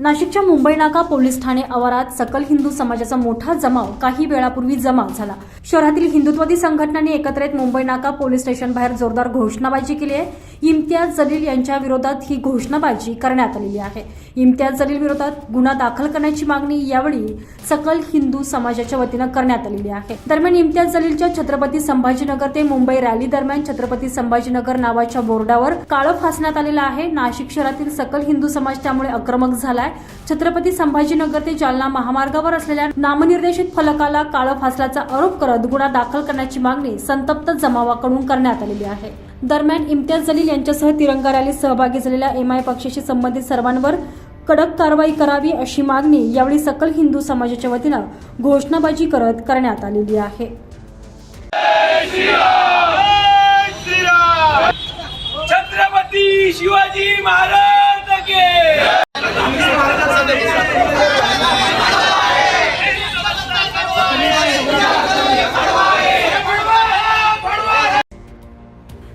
नाशिकच्या मुंबई नाका पोलीस ठाणे आवारात सकल हिंदू समाजाचा मोठा जमाव काही वेळापूर्वी जमा झाला. शहरातील हिंदुत्ववादी संघटनांनी एकत्र येत मुंबई नाका पोलीस स्टेशन बाहेर जोरदार घोषणाबाजी केली आहे. इम्तियाज जलील यांच्या विरोधात ही घोषणाबाजी करण्यात आलेली आहे. इम्तियाज जलील विरोधात गुन्हा दाखल करण्याची मागणी यावेळी सकल हिंदू समाजाच्या वतीनं करण्यात आलेली आहे. दरम्यान इम्तियाज जलीलच्या छत्रपती संभाजीनगर ते मुंबई रॅली दरम्यान छत्रपती संभाजीनगर नावाच्या बोर्डावर काळं फासण्यात आलेलं आहे. नाशिक शहरातील सकल हिंदू समाज त्यामुळे आक्रमक झालाय. छत्रपती संभाजीनगर ते जालना महामार्गावर असलेल्या नामनिर्देशित फलकाला काळं फासल्याचा आरोप करत गुन्हा दाखल करण्याची मागणी संतप्त जमावाकडून करण्यात आलेली आहे. दरम्यान इम्तियाज जलील यांच्यासह तिरंगा रॅलीत सहभागी झालेल्या एम आय पक्षाशी संबंधित सर्वांवर कडक कारवाई करावी अशी मागणी यावेळी सकल हिंदू समाजाच्या वतीनं घोषणाबाजी करत करण्यात आलेली आहे. छत्रपती शिवाजी महाराज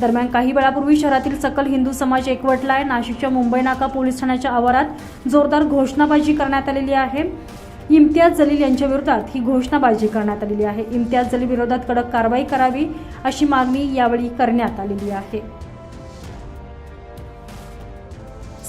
दरम्यान काही वेळापूर्वी शहरातील सकल हिंदू समाज एकवटलाय नाशिकच्या मुंबई नाका पोलीस ठाण्याच्या आवारात जोरदार घोषणाबाजी करण्यात आलेली आहे. इम्तियाज जलील यांच्या विरोधात ही घोषणाबाजी करण्यात आलेली आहे. इम्तियाज जलील विरोधात कडक कारवाई करावी अशी मागणी यावेळी करण्यात आलेली आहे.